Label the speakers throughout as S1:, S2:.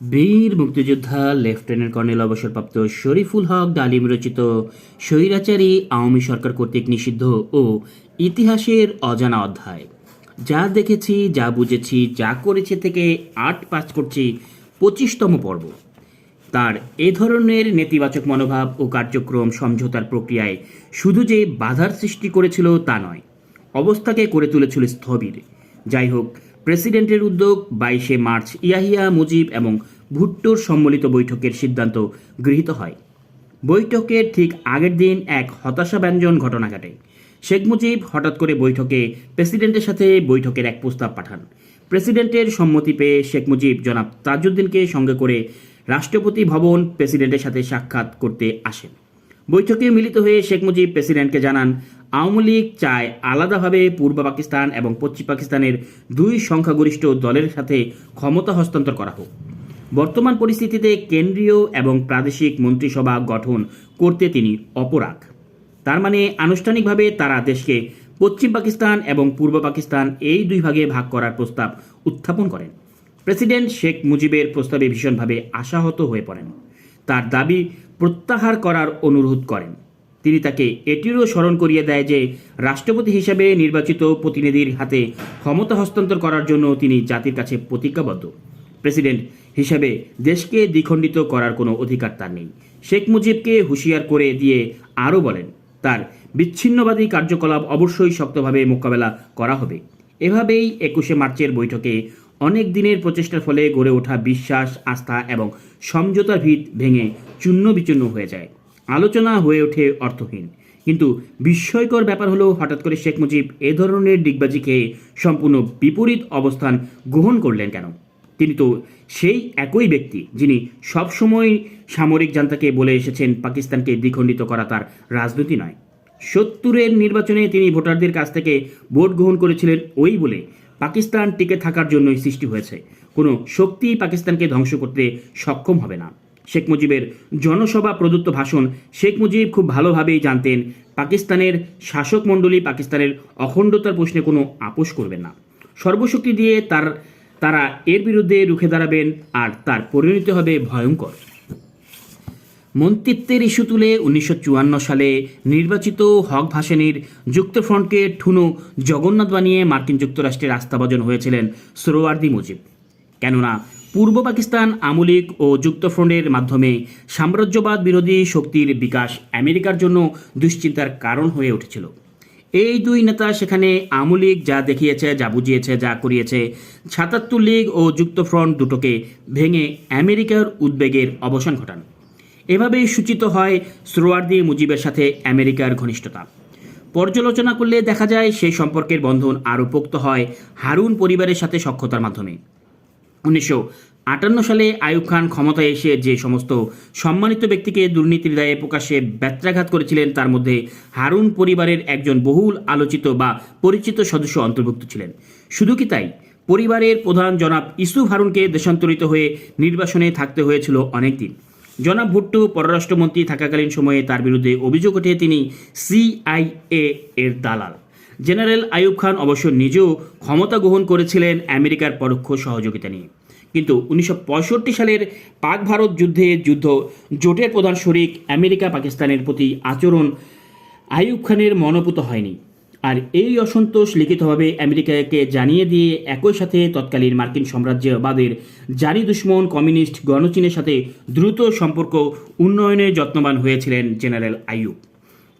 S1: বীর মুক্তিযোদ্ধা lieutenant colonel অবসরপ্রাপ্ত শরীফুল হক ডালিম রচিত স্বৈরাচারী আওয়ামী সরকার কর্তৃক নিষিদ্ধ ও ইতিহাসের অজানা অধ্যায়। যা দেখেছি, যা বুঝেছি, যা করেছে থেকে আট পাস করছি পঁচিশতম পর্ব। তার এ ধরনের নেতিবাচক মনোভাব ও কার্যক্রম সমঝোতার প্রক্রিয়ায় শুধু যে বাধার সৃষ্টি করেছিল তা নয়, অবস্থাকে করে তুলেছিল স্থবির। যাই হোক প্রেসিডেন্টের উদ্যোগ, বাইশে মার্চ ইয়াহিয়া মুজিব এবং ভুট্টোর সম্মিলিত বৈঠকের সিদ্ধান্ত গৃহীত হয়। বৈঠকের ঠিক আগের দিন এক হতাশাব্যঞ্জন ঘটনা ঘটে। শেখ মুজিব হঠাৎ করে বৈঠকে প্রেসিডেন্টের সাথে বৈঠকের এক প্রস্তাব পাঠান। প্রেসিডেন্টের সম্মতি পেয়ে শেখ মুজিব জনাব তাজউদ্দিনকে সঙ্গে করে রাষ্ট্রপতি ভবন প্রেসিডেন্টের সাথে সাক্ষাৎ করতে আসেন। বৈঠকে মিলিত হয়ে শেখ মুজিব প্রেসিডেন্টকে জানান আওয়ামী লীগ চায় আলাদাভাবে পূর্ব পাকিস্তান এবং পশ্চিম পাকিস্তানের দুই সংখ্যাগরিষ্ঠ দলের সাথে ক্ষমতা হস্তান্তর করা হোক। বর্তমান পরিস্থিতিতে কেন্দ্রীয় এবং প্রাদেশিক মন্ত্রিসভা গঠন করতে তিনি অপরাগ। তার মানে আনুষ্ঠানিকভাবে তারা দেশকে পশ্চিম পাকিস্তান এবং পূর্ব পাকিস্তান এই দুই ভাগে ভাগ করার প্রস্তাব উত্থাপন করেন। প্রেসিডেন্ট শেখ মুজিবের প্রস্তাবে ভীষণভাবে আশাহত হয়ে পড়েন। তার দাবি প্রত্যাহার করার অনুরোধ করেন। তিনি তাকে এটিরও স্মরণ করিয়ে দেয় যে রাষ্ট্রপতি হিসেবে নির্বাচিত প্রতিনিধির হাতে ক্ষমতা হস্তান্তর করার জন্য তিনি জাতির কাছে প্রতিজ্ঞাবদ্ধ। প্রেসিডেন্ট হিসেবে দেশকে দ্বিখণ্ডিত করার কোনো অধিকার তার নেই। শেখ মুজিবকে হুঁশিয়ার করে দিয়ে আরও বলেন, তার বিচ্ছিন্নবাদী কার্যকলাপ অবশ্যই শক্তভাবে মোকাবেলা করা হবে। এভাবেই একুশে মার্চের বৈঠকে অনেক দিনের প্রচেষ্টার ফলে গড়ে ওঠা বিশ্বাস, আস্থা এবং সমঝোতার ভিত ভেঙে চূর্ণ বিচূর্ণ হয়ে যায়। আলোচনা হয়ে ওঠে অর্থহীন। কিন্তু বিস্ময়কর ব্যাপার হলো, হঠাৎ করে শেখ মুজিব এ ধরনের ডিগবাজি খেয়ে সম্পূর্ণ বিপরীত অবস্থান গ্রহণ করলেন কেন? তিনি তো সেই একই ব্যক্তি যিনি সবসময় সামরিক জান্তাকে বলে এসেছেন পাকিস্তানকে দ্বিখণ্ডিত করা তার রাজনীতি নয়। সত্তরের নির্বাচনে তিনি ভোটারদের কাছ থেকে ভোট গ্রহণ করেছিলেন ওই বলে পাকিস্তান টিকে থাকার জন্যই সৃষ্টি হয়েছে। কোনো শক্তি পাকিস্তানকে ধ্বংস করতে সক্ষম হবে না। শেখ মুজিবের জনসভা প্রদত্ত ভাষণ শেখ মুজিব খুব ভালোভাবেই জানতেন। পাকিস্তানের শাসক মণ্ডলী পাকিস্তানের অখণ্ডতার প্রশ্নে কোনো আপোষ করবেন না। সর্বশক্তি দিয়ে তার, তারা এর বিরুদ্ধে রুখে দাঁড়াবেন আর তার পরিণতি হবে ভয়ঙ্কর। মন্ত্রিত্বের ইস্যু তুলে উনিশশো চুয়ান্ন সালে নির্বাচিত হক ভাসানির যুক্তফ্রন্টকে ঠুনো জগন্নাথ বানিয়ে মার্কিন যুক্তরাষ্ট্রের আস্থাভাজন হয়েছিলেন সোহরাওয়ার্দী মুজিব। কেননা পূর্ব পাকিস্তান আমলিক ও যুক্তফ্রন্টের মাধ্যমে সাম্রাজ্যবাদ বিরোধী শক্তির বিকাশ আমেরিকার জন্য দুশ্চিন্তার কারণ হয়ে উঠেছিল। এই দুই নেতা সেখানে আমলিক যা দেখিয়েছে, যা বুঝিয়েছে, যা করিয়েছে, সাতাত্তর লীগ ও যুক্তফ্রন্ট দুটোকে ভেঙে আমেরিকার উদ্বেগের অবসান ঘটান। এভাবেই সূচিত হয় সোহরাওয়ার্দী মুজিবের সাথে আমেরিকার ঘনিষ্ঠতা। পর্যালোচনা করলে দেখা যায়, সেই সম্পর্কের বন্ধন আরও পোক্ত হয় হারুন পরিবারের সাথে সক্ষতার মাধ্যমে। উনিশশো আটান্ন সালে আইয়ুব খান ক্ষমতায় এসে যে সমস্ত সম্মানিত ব্যক্তিকে দুর্নীতির দায়ে প্রকাশ্যে ব্যত্রাঘাত করেছিলেন, তার মধ্যে হারুন পরিবারের একজন বহুল আলোচিত বা পরিচিত সদস্য অন্তর্ভুক্ত ছিলেন। শুধু কি তাই? পরিবারের প্রধান জনাব ইসুফ হারুনকে দেশান্তরিত হয়ে নির্বাসনে থাকতে হয়েছিল অনেকদিন। জনাব ভুট্টো পররাষ্ট্রমন্ত্রী থাকাকালীন সময়ে তার বিরুদ্ধে অভিযোগ ওঠে তিনি সিআইএ এর দালাল। জেনারেল আইয়ুব খান অবশ্য নিজেও ক্ষমতা গ্রহণ করেছিলেন আমেরিকার পরোক্ষ সহযোগিতা নিয়ে। কিন্তু উনিশশো পঁয়ষট্টি সালের পাক ভারত যুদ্ধে যুদ্ধ জোটের প্রধান শরিক আমেরিকা পাকিস্তানের প্রতি আচরণ আইয়ুব খানের মনোপুত হয়নি। আর এই অসন্তোষ লিখিতভাবে আমেরিকাকে জানিয়ে দিয়ে একই সাথে তৎকালীন মার্কিন সাম্রাজ্যবাদের জারি দুশ্মন কমিউনিস্ট গণচীনের সাথে দ্রুত সম্পর্ক উন্নয়নে যত্নবান হয়েছিলেন জেনারেল আইয়ুব।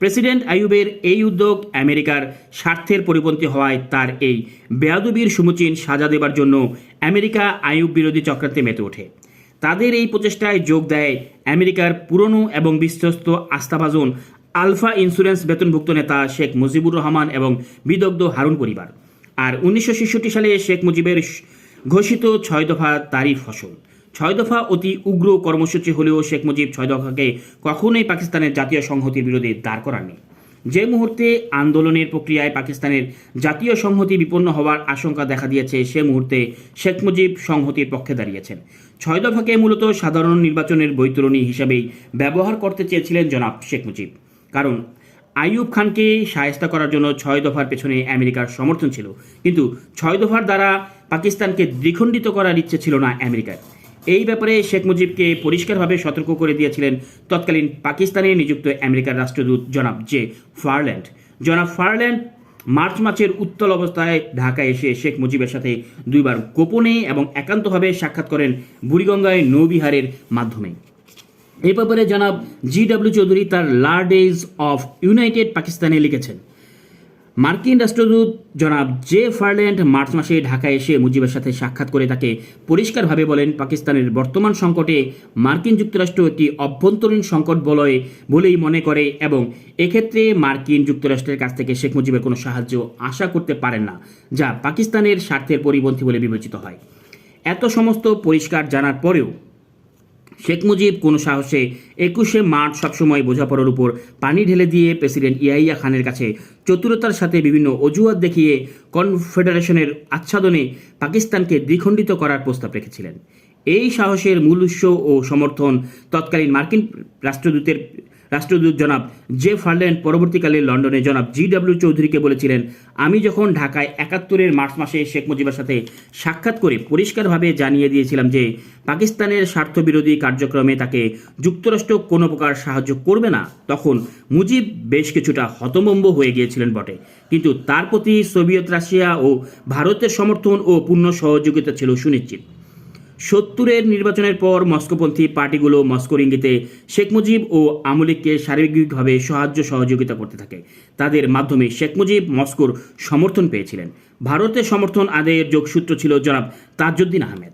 S1: প্রেসিডেন্ট আইয়ুবের এই উদ্যোগ আমেরিকার স্বার্থের পরিপন্থী হওয়ায় তার এই বেয়াদবির সমুচীন সাজা দেবার জন্য আমেরিকা আইয়ুব বিরোধী চক্রান্তে মেতে ওঠে। তাদের এই প্রচেষ্টায় যোগ দেয় আমেরিকার পুরনো এবং বিশ্বস্ত আস্থাভাজন আলফা ইন্স্যুরেন্স বেতনভুক্ত নেতা শেখ মুজিবুর রহমান এবং বিদগ্ধ হারুন পরিবার। আর উনিশশো ছেষট্টি সালে শেখ মুজিবের ঘোষিত ছয় দফা তারই ফসল। ছয় দফা অতি উগ্র কর্মসূচি হলেও শেখ মুজিব ছয় দফাকে কখনোই পাকিস্তানের জাতীয় সংহতির বিরোধে দাঁড় করাননি। যে মুহূর্তে আন্দোলনের প্রক্রিয়ায় পাকিস্তানের জাতীয় সংহতি বিপন্ন হওয়ার আশঙ্কা দেখা দিয়েছে, সে মুহূর্তে শেখ মুজিব সংহতির পক্ষে দাঁড়িয়েছেন। ছয় দফাকে মূলত সাধারণ নির্বাচনের বৈতরণী হিসেবেই ব্যবহার করতে চেয়েছিলেন জনাব শেখ মুজিব। কারণ আইয়ুব খানকে সায়স্তা করার জন্য ছয় দফার পেছনে আমেরিকার সমর্থন ছিল। কিন্তু ছয় দফার দ্বারা পাকিস্তানকে দ্বিখণ্ডিত করার ইচ্ছে ছিল না আমেরিকার। এই ব্যাপারে শেখ মুজিবকে পরিষ্কারভাবে সতর্ক করে দিয়েছিলেন তৎকালীন পাকিস্তানে নিযুক্ত আমেরিকার রাষ্ট্রদূত জনাব জে ফারল্যান্ড। জনাব ফারল্যান্ড মার্চ মাসের উত্তল অবস্থায় ঢাকায় এসে শেখ মুজিবের সাথে দুইবার গোপনে এবং একান্তভাবে সাক্ষাৎ করেন বুড়িগঙ্গায় নৌবিহারের মাধ্যমে। এই ব্যাপারে জনাব জি ডাব্লিউ চৌধুরী তার লার্ডেজ অফ ইউনাইটেড পাকিস্তানে লিখেছেন। মার্কিন রাষ্ট্রদূত জনাব জে ফারল্যান্ড মার্চ মাসে ঢাকায় এসে মুজিবের সাথে সাক্ষাৎ করে তাকে পরিষ্কারভাবে বলেন, পাকিস্তানের বর্তমান সংকটে মার্কিন যুক্তরাষ্ট্র একটি অভ্যন্তরীণ সংকট বলয় বলেই মনে করে এবং এক্ষেত্রে মার্কিন যুক্তরাষ্ট্রের কাছ থেকে শেখ মুজিবের কোনো সাহায্য আশা করতে পারেন না, যা পাকিস্তানের স্বার্থের পরিপন্থী বলে বিবেচিত হয়। এত সমস্ত পরিষ্কার জানার পরেও শেখ মুজিব কোনো সাহসে একুশে মার্চ সবসময় বোঝাপড়ার উপর পানি ঢেলে দিয়ে প্রেসিডেন্ট ইয়াইয়া খানের কাছে চতুরতার সাথে বিভিন্ন অজুহাত দেখিয়ে কনফেডারেশনের আচ্ছাদনে পাকিস্তানকে দ্বিখণ্ডিত করার প্রস্তাব রেখেছিলেন। এই সাহসের মূল উৎস ও সমর্থন তৎকালীন মার্কিন রাষ্ট্রদূতের রাষ্ট্রদূত জনাব জে ফার্ল্যান্ড পরবর্তীকালে লন্ডনে। জনাব জি ডাব্লিউ চৌধুরীকে বলেছিলেন, আমি যখন ঢাকায় একাত্তরের মার্চ মাসে শেখ মুজিবের সাথে সাক্ষাৎ করে পরিষ্কারভাবে জানিয়ে দিয়েছিলাম যে পাকিস্তানের স্বার্থবিরোধী কার্যক্রমে তাকে যুক্তরাষ্ট্র কোনো প্রকার সাহায্য করবে না, তখন মুজিব বেশ কিছুটা হতমম্ব হয়ে গিয়েছিলেন বটে। কিন্তু তার প্রতি সোভিয়েত রাশিয়া ও ভারতের সমর্থন ও পূর্ণ সহযোগিতা ছিল সুনিশ্চিত। সত্তরের নির্বাচনের পর মস্কোপন্থী পার্টিগুলো মস্কোর ইঙ্গিতে শেখ মুজিব ও আমলিককে শারীরিকভাবে সাহায্য সহযোগিতা করতে থাকে। তাদের মাধ্যমে শেখ মুজিব মস্কোর সমর্থন পেয়েছিলেন। ভারতের সমর্থন আদায়ের যোগসূত্র ছিল জনাব তাজউদ্দিন আহমেদ।